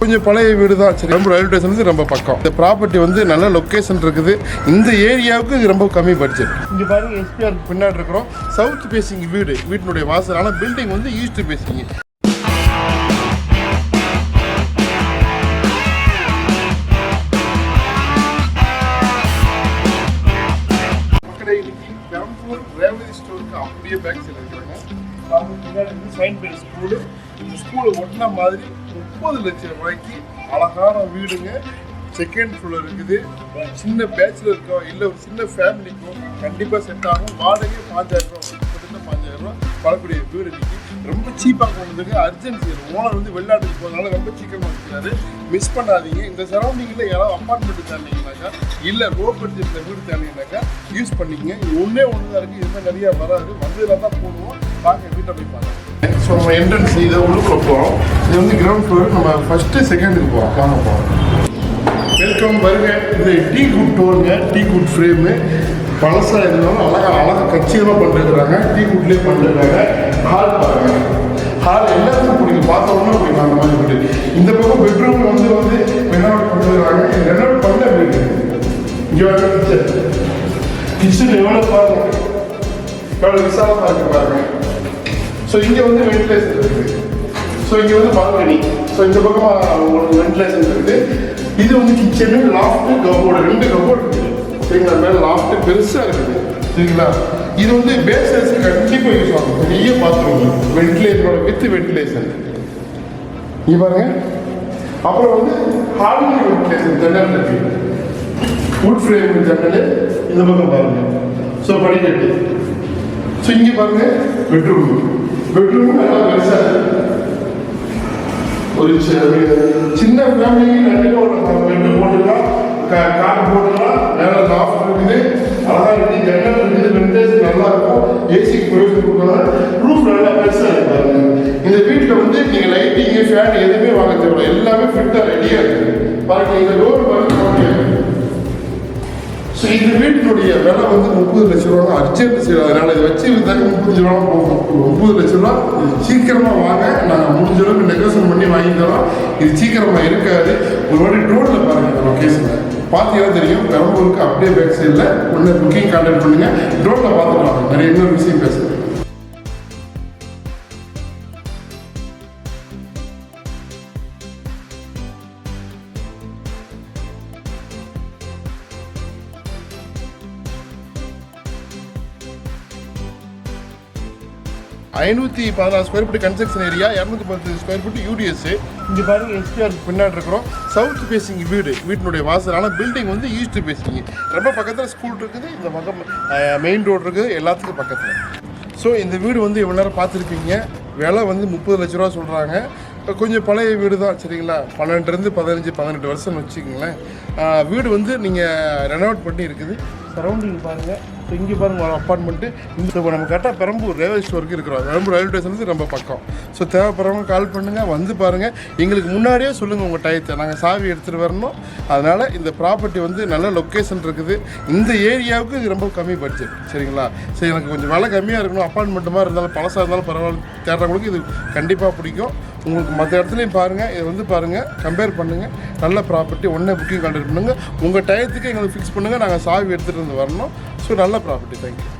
கொஞ்சம் பழைய வீடு தான். சரி ரொம்ப ரயில்வே ஸ்டேஷன் வந்து ரொம்ப பக்கம். இந்த ப்ராப்பர்ட்டி வந்து நல்ல லொக்கேஷன் இருக்குது. இந்த ஏரியாவுக்கு இது ரொம்ப கம்மி பட்ஜெட் இங்கே பாருங்க எஸ்பிஆர் பின்னாடி இருக்கிறோம். சவுத் பேசிங் வீடு வீட்டினுடைய வாசல் ஆனால் பில்டிங் வந்து ஈஸ்ட் பேசிங்க அப்படியே பேக் சைடில் இருக்கிறாங்க. பின்னாடி சைன் பேர் ஸ்கூலு இந்த ஸ்கூலை ஒட்டின மாதிரி முப்பது லட்சம் ரூபாய்க்கு அழகான வீடுங்க. செகண்ட் ஃப்ளோர் இருக்குது. சின்ன பேச்சுலருக்கோ இல்லை ஒரு சின்ன ஃபேமிலிக்கோ கண்டிப்பாக செட் ஆகும். வாடகை பாஞ்சாயிரம் ரூபா பாஞ்சாயிரம் ரூபா. பழக்கூடிய வீடு இன்னைக்கு ரொம்ப சீப்பாக கொண்டதுக்கு அர்ஜென்சி ஓனர் வந்து வெளிநாட்டுக்கு போகிறதுனால ரொம்ப சீக்கிரமாக இருக்கிறாரு மிஸ் பண்ணாதீங்க. இந்த சரௌண்டிங்கில் யாராவது அப்பார்ட்மெண்ட் தேடினீங்கனாக்கா இல்லை லோ பட்ஜெட்டில் வீடு தேடினீங்கனாக்கா யூஸ் பண்ணிக்கங்க. இது ஒன்றே ஒன்று தான் இருக்குது இதுமாதிரி நிறையா வராது. வந்ததில் தான் போடுவோம். வாங்க வீட்டை போய் பார்க்கலாம். ஸோ நம்ம என்ட்ரன்ஸ் இதை உள்ளுக்குள்ள போகிறோம் இது வந்து கிரவுண்ட் ஃப்ளோர் நம்ம ஃபஸ்ட்டு செகண்டுக்கு போகிறோம் வாங்க போகிறோம் வெல்கம் வருங்க இது டீ குட் டோருங்க டீ குட் ஃப்ரேமு பழசாக இருந்தாலும் அழகாக அழகாக கச்சிதமாக பண்ணிருக்கிறாங்க டீ குட்லேயே பண்ணிருக்காங்க ஹால் பாருங்க. ஹால் எல்லாத்துக்கும் பிடிக்கும். பார்த்தோம்னா பிடிக்கும் அந்த மாதிரி வீடு இந்த பக்கம் பெட்ரூம் வந்து வந்து ரெனோவேட் பண்ணிருக்காங்க ரெனோவேட் பண்ண வீடு. இங்கே வந்து கிச்சன் கிச்சன் எவ்வளோ பாருங்க. எவ்வளோ விசாலமாக இருக்கு பாருங்க. ஸோ இங்கே வந்து வென்டிலேஷன் இருக்குது ஸோ இங்கே வந்து பால்கனி ஸோ இந்த பக்கமாக உங்களுக்கு வென்டிலேஷன் இருக்குது இது வந்து கிச்சனு லாஃப்ட்டு கபோர்டு ரெண்டு கபோர்டு இருக்குது சரிங்களா? மேலே லாஃப்ட்டு பெருசாக இருக்குது. சரிங்களா? இது வந்து பேசஸ் கண்டிப்பாக யூஸ் ஆகும். பெரிய பாத்ரூம் வென்டிலேஷனோட வித் வென்டிலேஷன் இங்கே பாருங்க. அப்புறம் வந்து ஹார்மோனி வென்டிலேஷன் ஜன்னல் இருக்கு. வுட் ஃப்ரேம் ஜன்னல். இந்த பக்கம் பாருங்க. ஸோ படிக்கட்டு. ஸோ இங்கே பாருங்க. பெட்ரூம் பெட்ரூம் நல்லா பெருசாக இருக்கு ஒரு சி- சின்ன ஃபேமிலிக்கு கண்டிப்பாக ஒரு பெட்டு போட்டுக்கலாம். கா- கார் போட்டுக்கலாம். மேலே லாஃப்ட் இருக்குது. அழகா இருக்குது ஜன்னல் இருக்குது. வென்டேஜ் நல்லா இருக்கும். ஏசிக்கு ப்ரொவிஷன் கொடுக்கலாம். ரூஃப் நல்லா பெருசாக இருக்கு பாருங்க. இந்த வீட்டில் வந்து நீங்கள் லைட்டிங்கு ஃபேன் எதுவுமே வாங்க தேவையில்ல. எல்லாமே ஃபிட்டாக ரெடியாக இருக்குது பாருங்க இந்த டோர் பாருங்க ஸோ இந்த வீட்டினுடைய விலை வந்து முப்பது லட்ச ரூபா அர்ஜென்ட் சேல் இதை வச்சு இருந்தாங்க முப்பத்தஞ்சு ரூபா போகும் ஒம்பது ஒன்பது லட்ச ரூபா இது சீக்கிரமாக வாங்க. நாங்கள் முடிஞ்ச அளவுக்கு நெகோசியேட் பண்ணி வாங்கி தரோம். இது சீக்கிரமாக இருக்காது. ஒரு வாட்டி ட்ரோனில் பாருங்கள் இந்த லொக்கேஷனை பார்த்தீங்கன்னா தெரியும் பெரம்பூருக்கு அப்படியே பேக் சைடில் ஒன்று புக்கிங் கான்டாக்ட் பண்ணுங்கள் ட்ரோனில் பார்த்துட்டு வாங்க நிறைய இன்னொரு விஷயம் பேசுகிறேன் ஐநூற்றி பதினாறு ஸ்கொயர் ஃபீட் கன்ஸ்ட்ரக்ஷன் ஏரியா இரநூத்தி பத்து ஸ்கொயர் ஃபீட் யூடிஎஸ் இங்கே பாருங்க எஸ்பிஆர் பின்னாடி இருக்கிறோம். சவுத் பேசிங் வீடு வீட்டினுடைய வாசல் ஆனால் பில்டிங் வந்து ஈஸ்ட் பேசிங் ரொம்ப பக்கத்தில் ஸ்கூல் இருக்குது இந்த பக்கம் மெயின் ரோடு இருக்குது எல்லாத்துக்கும் பக்கத்தில். ஸோ இந்த வீடு வந்து இவ்வளோ நேரம் பார்த்துருப்பீங்க விலை வந்து முப்பது லட்ச ரூபா சொல்கிறாங்க கொஞ்சம் பழைய வீடு தான் சரிங்களா பன்னெண்டுலேருந்து பதினஞ்சு பதினெட்டு வருஷம்னு வச்சுக்கோங்களேன். வீடு வந்து நீங்கள் ரெனோவேட் பண்ணி இருக்குது சரௌண்டிங் பாருங்கள் ஸோ இங்கே பாருங்க ஒரு அப்பார்ட்மெண்ட்டு இந்த இப்போ நம்ம கரெக்டாக பெரம்பூர் ரயில்வே ஸ்டோருக்கு இருக்கிறோம். பெரம்பூர் ரயில்வே ஸ்டேஷன் ரொம்ப பக்கம். ஸோ தேவைப்படுறவங்க கால் பண்ணுங்கள் வந்து பாருங்கள் எங்களுக்கு முன்னாடியே சொல்லுங்கள் உங்கள் டயத்தை நாங்கள் சாவி எடுத்துகிட்டு வரணும். அதனால் இந்த ப்ராப்பர்ட்டி வந்து நல்ல லொக்கேஷன் இருக்குது. இந்த ஏரியாவுக்கு இது ரொம்ப கம்மி பட்ஜெட் சரிங்களா? சரி எனக்கு கொஞ்சம் விலை கம்மியாக இருக்கணும். அப்பார்ட்மெண்ட் மாதிரி இருந்தாலும் பழசாக இருந்தாலும் பரவாயில்ல தேடுறவங்களுக்கு இது கண்டிப்பாக பிடிக்கும். உங்களுக்கு மற்ற இடத்துலையும் பாருங்கள் இதை வந்து பாருங்கள் கம்பேர் பண்ணுங்கள் நல்ல ப்ராப்பர்ட்டி ஒன்றே புக்கிங் கான்டாக்ட் பண்ணுங்கள் உங்கள் டயத்துக்கு எங்களுக்கு ஃபிக்ஸ் பண்ணுங்கள் நாங்கள் சாவி எடுத்துகிட்டு வந்து வரணும். ஸோ நல்ல ப்ராப்பர்ட்டி தேங்க்யூ